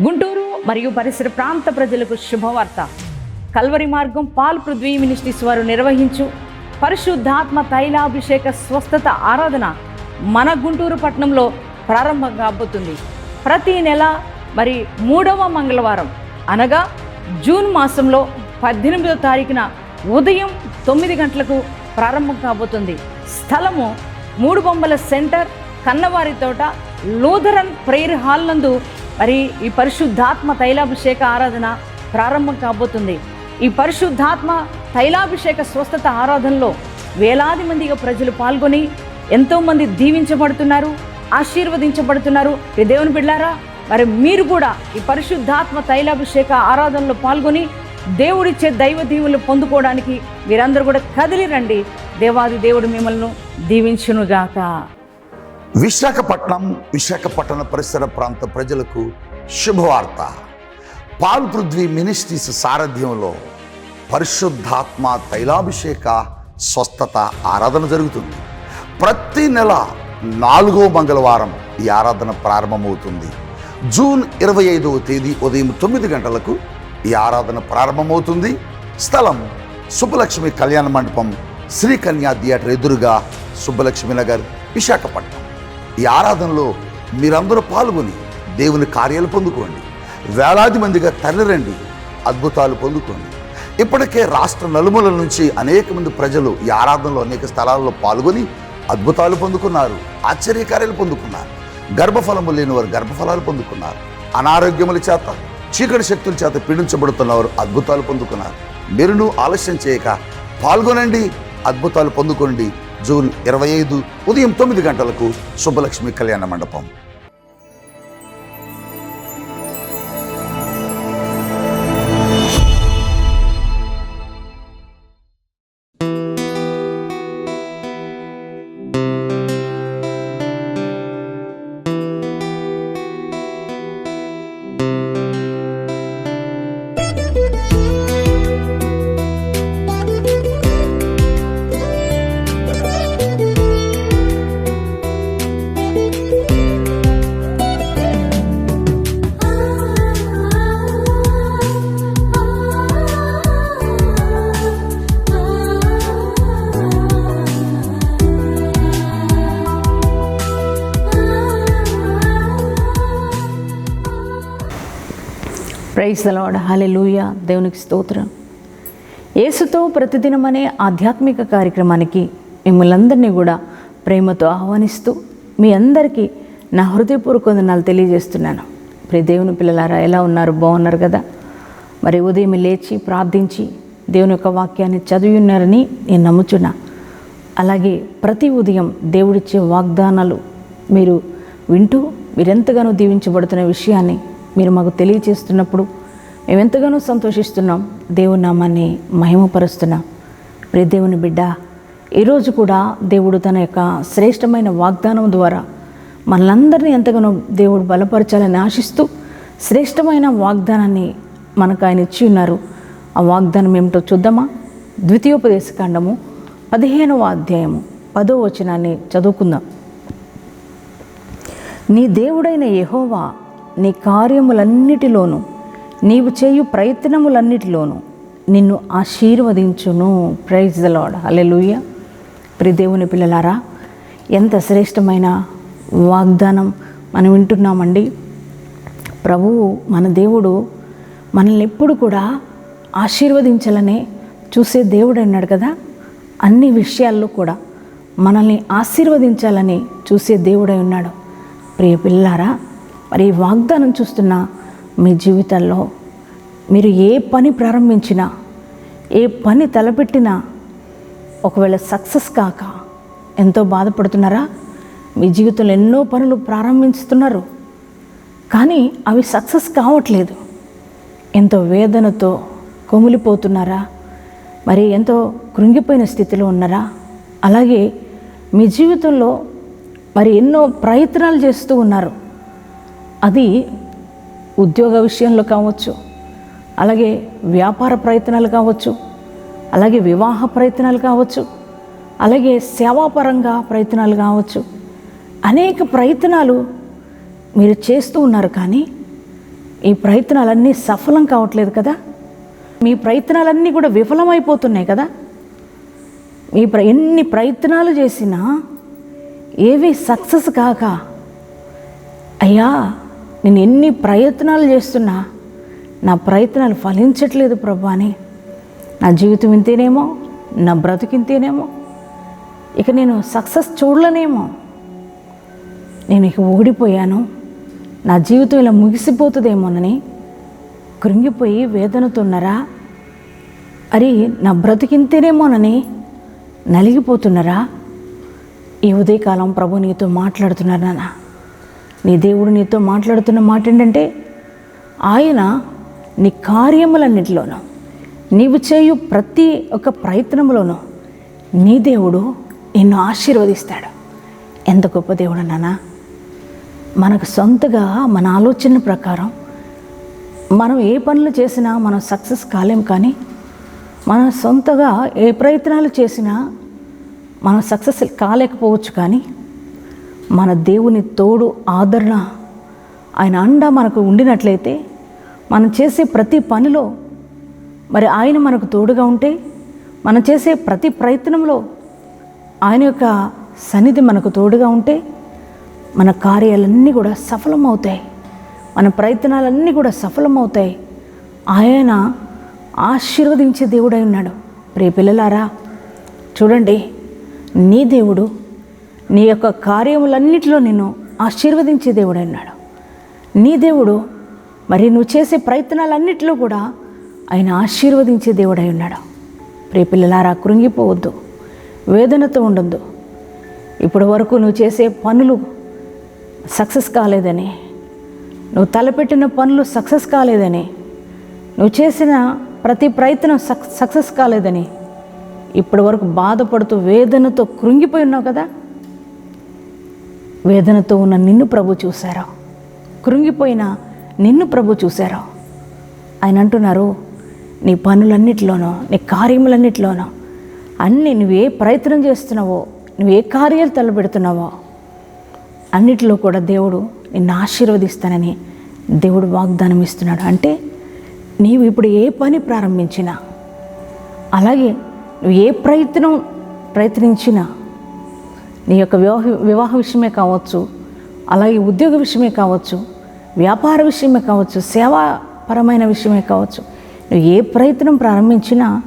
గుంటూరు మరియు పరిసర ప్రాంత ప్రజలకు శుభవార్త. కల్వరి మార్గం పాల్ పృథ్వీ మినిస్ట్రీస్ వారు నిర్వహించు పరిశుద్ధాత్మ తైలాభిషేక స్వస్థత ఆరాధన మన గుంటూరు పట్టణంలో ప్రారంభం కాబోతుంది. ప్రతి నెల మరి మూడవ మంగళవారం అనగా జూన్ మాసంలో పద్దెనిమిదో తారీఖున ఉదయం తొమ్మిది గంటలకు ప్రారంభం కాబోతుంది. స్థలము మూడు బొమ్మల సెంటర్ కన్నవారి తోట లూథరన్ ప్రేయర్ హాల్ నందు మరి ఈ పరిశుద్ధాత్మ తైలాభిషేక ఆరాధన ప్రారంభం కాబోతుంది. ఈ పరిశుద్ధాత్మ తైలాభిషేక స్వస్థత ఆరాధనలో వేలాది మందిగా ప్రజలు పాల్గొని ఎంతోమంది దీవించబడుతున్నారు ఆశీర్వదించబడుతున్నారు. ఈ దేవుని బిడ్డారా మరి మీరు కూడా ఈ పరిశుద్ధాత్మ తైలాభిషేక ఆరాధనలో పాల్గొని దేవుడిచ్చే దైవ దీవులు పొందుకోవడానికి మీరందరూ కూడా కదిలి రండి. దేవాది దేవుడు మిమ్మల్ని దీవించునుగాక. విశాఖపట్నం విశాఖపట్టణ పరిసర ప్రాంత ప్రజలకు శుభవార్త. పాల్ పృథ్వీ మినిస్ట్రీస్ సారథ్యంలో పరిశుద్ధాత్మ తైలాభిషేక స్వస్థత ఆరాధన జరుగుతుంది. ప్రతి నెల నాలుగో మంగళవారం ఈ ఆరాధన ప్రారంభమవుతుంది. జూన్ ఇరవై ఐదవ తేదీ ఉదయం తొమ్మిది గంటలకు ఈ ఆరాధన ప్రారంభమవుతుంది. స్థలం సుబ్బలక్ష్మి కళ్యాణ మండపం శ్రీకన్యా థియేటర్ ఎదురుగా సుబ్బలక్ష్మి నగర్ విశాఖపట్నం. ఈ ఆరాధనలో మీరందరూ పాల్గొని దేవుని కార్యాలు పొందుకోండి. వేలాది మందిగా తరలిరండి అద్భుతాలు పొందుకోండి. ఇప్పటికే రాష్ట్ర నలుమూల నుంచి అనేక మంది ప్రజలు ఈ ఆరాధనలో అనేక స్థలాల్లో పాల్గొని అద్భుతాలు పొందుకున్నారు ఆశ్చర్యకార్యాలు పొందుకున్నారు. గర్భఫలము లేని వారు గర్భఫలాలు పొందుకున్నారు. అనారోగ్యముల చేత చీకటి శక్తుల చేత పీడించబడుతున్నవారు అద్భుతాలు పొందుకున్నారు. మీరును ఆలస్యం చేయక పాల్గొనండి అద్భుతాలు పొందుకోండి. జూన్ ఇరవై ఐదు ఉదయం తొమ్మిది గంటలకు శుభలక్ష్మి కళ్యాణ మండపం. ప్రైజ్ దలాడ్ హలెలూయ దేవునికి స్తోత్రం. యేసుతో ప్రతిదినం అనే ఆధ్యాత్మిక కార్యక్రమానికి మిమ్మల్ని అందరినీ కూడా ప్రేమతో ఆహ్వానిస్తూ మీ అందరికీ నా హృదయపూర్వక వందనాలు తెలియజేస్తున్నాను. ప్రియ దేవుని పిల్లలారా ఎలా ఉన్నారు? బాగున్నారు కదా? మరి ఉదయం లేచి ప్రార్థించి దేవుని యొక్క వాక్యాన్ని చదివి ఉన్నారని నేను నమ్ముచున్నా. అలాగే ప్రతి ఉదయం దేవుడిచ్చే వాగ్దానాలు మీరు వింటూ మీరెంతగానో దీవించబడుతున్న విషయాన్ని మీరు మాకు తెలియచేస్తున్నప్పుడు మేము ఎంతగానో సంతోషిస్తున్నాం. దేవుని నామాన్ని మహిమపరుస్తున్నాం. ప్రియ దేవుని బిడ్డ ఈరోజు కూడా దేవుడు తన యొక్క శ్రేష్టమైన వాగ్దానం ద్వారా మనలందరినీ ఎంతగానో దేవుడు బలపరచాలని ఆశిస్తూ శ్రేష్టమైన వాగ్దానాన్ని మనకు ఆయన ఇచ్చి ఉన్నారు. ఆ వాగ్దానం ఏమిటో చూద్దామా? ద్వితీయోపదేశకాండము పదిహేనవ అధ్యాయము పదో వచనాన్ని చదువుకుందాం. నీ దేవుడైన యహోవా నీ కార్యములన్నిటిలోనూ నీవు చేయు ప్రయత్నములన్నిటిలోనూ నిన్ను ఆశీర్వదించును. ప్రైజ్ ద లాడ్ హల్లెలూయా ప్రియ దేవుని పిల్లలారా ఎంత శ్రేష్టమైన వాగ్దానం మనం వింటున్నామండి. ప్రభువు మన దేవుడు మనల్ని ఎప్పుడు కూడా ఆశీర్వదించాలనే చూసే దేవుడు అన్నాడు కదా. అన్ని విషయాల్లో కూడా మనల్ని ఆశీర్వదించాలని చూసే దేవుడై ఉన్నాడు. ప్రియ పిల్లారా మరి వాగ్దానం చూస్తున్న మీ జీవితంలో మీరు ఏ పని ప్రారంభించినా ఏ పని తలపెట్టినా ఒకవేళ సక్సెస్ కాక ఎంతో బాధపడుతున్నారా? మీ జీవితంలో ఎన్నో పనులు ప్రారంభిస్తున్నారు కానీ అవి సక్సెస్ కావట్లేదు. ఎంతో వేదనతో కొమిలిపోతున్నారా? మరి ఎంతో కృంగిపోయిన స్థితిలో ఉన్నారా? అలాగే మీ జీవితంలో మరి ఎన్నో ప్రయత్నాలు చేస్తూ ఉన్నారు. అది ఉద్యోగ విషయంలో కావచ్చు అలాగే వ్యాపార ప్రయత్నాలు కావచ్చు అలాగే వివాహ ప్రయత్నాలు కావచ్చు అలాగే సేవాపరంగా ప్రయత్నాలు కావచ్చు. అనేక ప్రయత్నాలు మీరు చేస్తూ ఉన్నారు కానీ ఈ ప్రయత్నాలన్నీ సఫలం కావట్లేదు కదా? మీ ప్రయత్నాలన్నీ కూడా విఫలమైపోతున్నాయి కదా? మీ ప్ర ఎన్ని ప్రయత్నాలు చేసినా ఏవి సక్సెస్ కాక అయ్యా నేను ఎన్ని ప్రయత్నాలు చేస్తున్నా నా ప్రయత్నాలు ఫలించట్లేదు ప్రభు అని నా జీవితం ఇంతేనేమో నా బ్రతికింతేనేమో ఇక నేను సక్సెస్ చూడలేనేమో. నేను ఇక ఓడిపోయాను నా జీవితం ఇలా ముగిసిపోతుందేమోనని కృంగిపోయి వేదనతున్నారా అరే నా బ్రతికింతేనేమోనని నలిగిపోతున్నారా? ఈ ఉదయకాలం ప్రభు నీతో మాట్లాడుతున్నారు నాన్న. నీ దేవుడు నీతో మాట్లాడుతున్న మాట ఏంటంటే ఆయన నీ కార్యములన్నిటిలోనూ నీవు చేయు ప్రతి ఒక్క ప్రయత్నంలోనూ నీ దేవుడు నిన్ను ఆశీర్వదిస్తాడు. ఎంత గొప్ప దేవుడు అన్నానా మనకు సొంతగా మన ఆలోచన ప్రకారం మనం ఏ పనులు చేసినా మనం సక్సెస్ కాలేం కానీ మన సొంతగా ఏ ప్రయత్నాలు చేసినా మనం సక్సెస్ కాలేకపోవచ్చు కానీ మన దేవుని తోడు ఆదరణ. ఆయన అండ మనకు ఉండినట్లయితే మనం చేసే ప్రతి పనిలో మరి ఆయన మనకు తోడుగా ఉంటే మనం చేసే ప్రతి ప్రయత్నంలో ఆయన యొక్క సన్నిధి మనకు తోడుగా ఉంటే మన కార్యాలన్నీ కూడా సఫలమవుతాయి. మన ప్రయత్నాలన్నీ కూడా సఫలమవుతాయి. ఆయన ఆశీర్వదించే దేవుడై ఉన్నాడు. ప్రియ పిల్లలారా చూడండి నీ దేవుడు నీ యొక్క కార్యములన్నిటిలో నిన్ను ఆశీర్వదించే దేవుడై ఉన్నాడు నీ దేవుడు మరి నువ్వు చేసే ప్రయత్నాలన్నిటిలో కూడా ఆయన ఆశీర్వదించే దేవుడై ఉన్నాడు. ప్రియ పిల్లలారా కృంగిపోవద్దు వేదనతో ఉండొద్దు ఇప్పటి వరకు నువ్వు చేసే పనులు సక్సెస్ కాలేదని నువ్వు తలపెట్టిన పనులు సక్సెస్ కాలేదని నువ్వు చేసిన ప్రతి ప్రయత్నం సక్ సక్సెస్ కాలేదని ఇప్పటి వరకు బాధపడుతూ వేదనతో కృంగిపోయి ఉన్నావు కదా? వేదనతో ఉన్న నిన్ను ప్రభు చూశారా? కృంగిపోయిన నిన్ను ప్రభు చూశారా? ఆయన అంటున్నారు నీ పనులన్నిటిలోనో నీ కార్యములన్నిటిలోనో అన్నీ నువ్వు ఏ ప్రయత్నం చేస్తున్నావో నువ్వు ఏ కార్యాలు తలపెడుతున్నావో అన్నిటిలో కూడా దేవుడు నిన్ను ఆశీర్వదిస్తానని దేవుడు వాగ్దానం ఇస్తున్నాడు. అంటే నీవు ఇప్పుడు ఏ పని ప్రారంభించినా అలాగే నువ్వు ఏ ప్రయత్నం ప్రయత్నించినా నీ యొక్క వివాహ వివాహ విషయమే కావచ్చు అలాగే ఉద్యోగ విషయమే కావచ్చు వ్యాపార విషయమే కావచ్చు సేవాపరమైన విషయమే కావచ్చు. నువ్వు ఏ ప్రయత్నం ప్రారంభించినా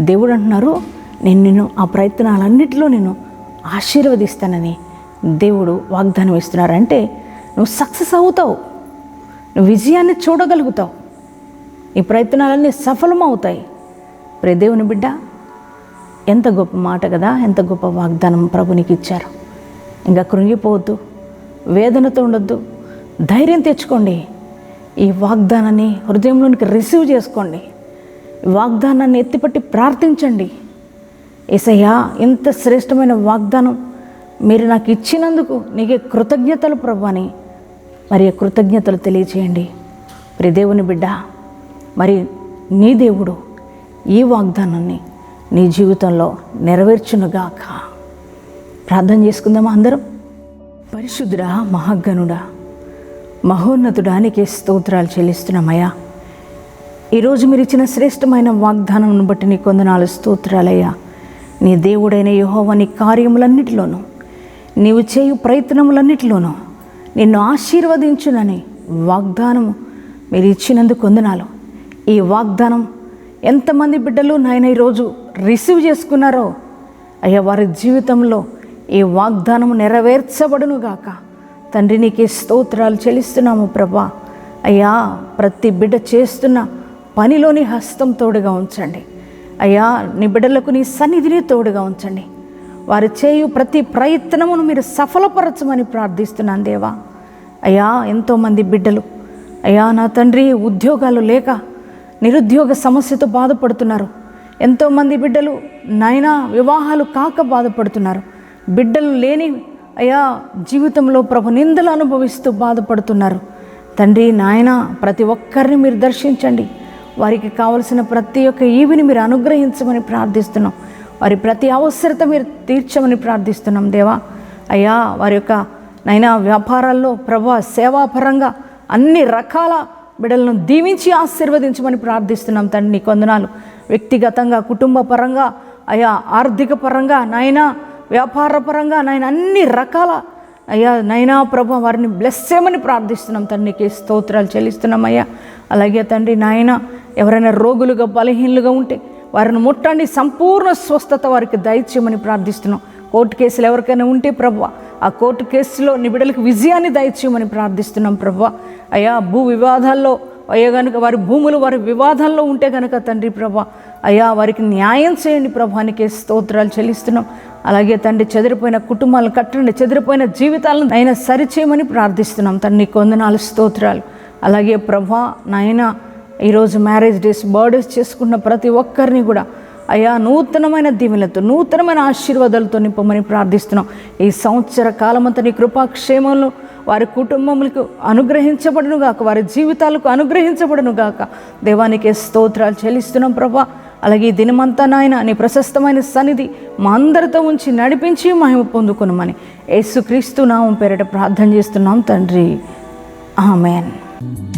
దేవుడు అంటున్నారు నేను నిన్ను ఆ ప్రయత్నాలన్నింటిలో నేను ఆశీర్వదిస్తానని దేవుడు వాగ్దానం ఇస్తున్నారు. అంటే నువ్వు సక్సెస్ అవుతావు నువ్వు విజయాన్ని చూడగలుగుతావు నీ ప్రయత్నాలన్నీ సఫలమవుతాయి. ప్రే దేవుని బిడ్డ ఎంత గొప్ప మాట కదా ఎంత గొప్ప వాగ్దానం ప్రభునికి ఇచ్చారు. ఇంకా కృంగిపోవద్దు వేదనతో ఉండొద్దు ధైర్యం తెచ్చుకోండి. ఈ వాగ్దానాన్ని హృదయంలోనికి రిసీవ్ చేసుకోండి. వాగ్దానాన్ని ఎత్తిపట్టి ప్రార్థించండి. ఏసయ్యా ఇంత శ్రేష్టమైన వాగ్దానం మీరు నాకు ఇచ్చినందుకు నీకే కృతజ్ఞతలు ప్రభు అని మరి కృతజ్ఞతలు తెలియచేయండి. ప్రిదేవుని బిడ్డ మరి నీ దేవుడు ఈ వాగ్దానాన్ని నీ జీవితంలో నెరవేర్చునుగాక. ప్రార్థన చేసుకుందామా అందరం? పరిశుద్ధుడా మహాగణుడా మహోన్నతుడానికి స్తోత్రాలు చెల్లిస్తున్నామయ్యా. ఈరోజు మీరు ఇచ్చిన శ్రేష్టమైన వాగ్దానం బట్టి నీ కొందనాలు స్తోత్రాలయ్యా. నీ దేవుడైన యెహోవా నీ కార్యములన్నిటిలోనూ నీవు చేయు ప్రయత్నములన్నిటిలోనూ నిన్ను ఆశీర్వదించునని వాగ్దానము మీరు ఇచ్చినందుకు కొందనాలు. ఈ వాగ్దానం ఎంతమంది బిడ్డలు నాయన ఈరోజు రిసీవ్ చేసుకున్నారో అయ్యా వారి జీవితంలో ఈ వాగ్దానం నెరవేర్చబడును గాక తండ్రి నీకే స్తోత్రాలు చెల్లిస్తున్నాము ప్రభా. అయ్యా ప్రతి బిడ్డ చేస్తున్న పనిలోని హస్తం తోడుగా ఉంచండి. అయ్యా నీ బిడ్డలకు నీ సన్నిధిని తోడుగా ఉంచండి. వారు చేయు ప్రతి ప్రయత్నమును మీరు సఫలపరచమని ప్రార్థిస్తున్నాను దేవా. అయ్యా ఎంతోమంది బిడ్డలు అయ్యా నా తండ్రి ఉద్యోగాలు లేక నిరుద్యోగ సమస్యతో బాధపడుతున్నారు. ఎంతోమంది బిడ్డలు నైనా వివాహాలు కాక బాధపడుతున్నారు. బిడ్డలు లేని అయ్యా జీవితంలో ప్రభు నిందలు అనుభవిస్తూ బాధపడుతున్నారు. తండ్రి నాయన ప్రతి ఒక్కరిని మీరు దర్శించండి. వారికి కావలసిన ప్రతి ఒక్క ఈవిని మీరు అనుగ్రహించమని ప్రార్థిస్తున్నాం. వారి ప్రతి అవసరత మీరు తీర్చమని ప్రార్థిస్తున్నాం దేవా. అయ్యా వారి యొక్క నైనా వ్యాపారాల్లో ప్రభా సేవాపరంగా అన్ని రకాల బిడ్డలను దీవించి ఆశీర్వదించమని ప్రార్థిస్తున్నాం తండ్రి. నీ కొందనాలు వ్యక్తిగతంగా కుటుంబ పరంగా అయా ఆర్థిక పరంగా నాయనా వ్యాపార పరంగా నాయన అన్ని రకాల అయ్యా నైనా ప్రభు వారిని బ్లెస్ చేయమని ప్రార్థిస్తున్నాం తండ్రికి స్తోత్రాలు చెల్లిస్తున్నాం అయ్యా. అలాగే తండ్రి నాయన ఎవరైనా రోగులుగా బలహీనులుగా ఉంటే వారిని ముట్టండి. సంపూర్ణ స్వస్థత వారికి దయచేయమని ప్రార్థిస్తున్నాం. కోర్టు కేసులు ఎవరికైనా ఉంటే ప్రభు ఆ కోర్టు కేసులో నిబిడలకు విజయాన్ని దయచేయమని ప్రార్థిస్తున్నాం ప్రభు. అయ్యా భూ వివాదాల్లో అయ్యా గనుక వారి భూములు వారి వివాదాల్లో ఉంటే కనుక తండ్రి ప్రభా అయ్యా వారికి న్యాయం చేయండి ప్రభానికి స్తోత్రాలు చెల్లిస్తున్నాం. అలాగే తండ్రి చెదిరిపోయిన కుటుంబాలను కట్టండి చెదిరిపోయిన జీవితాలను ఆయన సరిచేయమని ప్రార్థిస్తున్నాం. తండ్రి కొందనాలు స్తోత్రాలు. అలాగే ప్రభా నాయన ఈరోజు మ్యారేజ్ డేస్ బర్త్డేస్ చేసుకున్న ప్రతి ఒక్కరిని కూడా అయా నూతనమైన దీవెనలతో నూతనమైన ఆశీర్వాదాలతో నింపమని ప్రార్థిస్తున్నాం. ఈ సంవత్సర కాలమంతా నీ కృపాక్షేమంలో వారి కుటుంబములకు అనుగ్రహించబడును గాక వారి జీవితాలకు అనుగ్రహించబడును గాక దేవానికి స్తోత్రాలు చెల్లిస్తున్నాం ప్రభా. అలాగే ఈ దినమంతా నాయన నీ ప్రశస్తమైన సన్నిధి మా అందరితో ఉంచి నడిపించి మహిమ పొందుకునమని యేసుక్రీస్తు నామం పేరిట ప్రార్థన చేస్తున్నాం తండ్రి. ఆమెన్.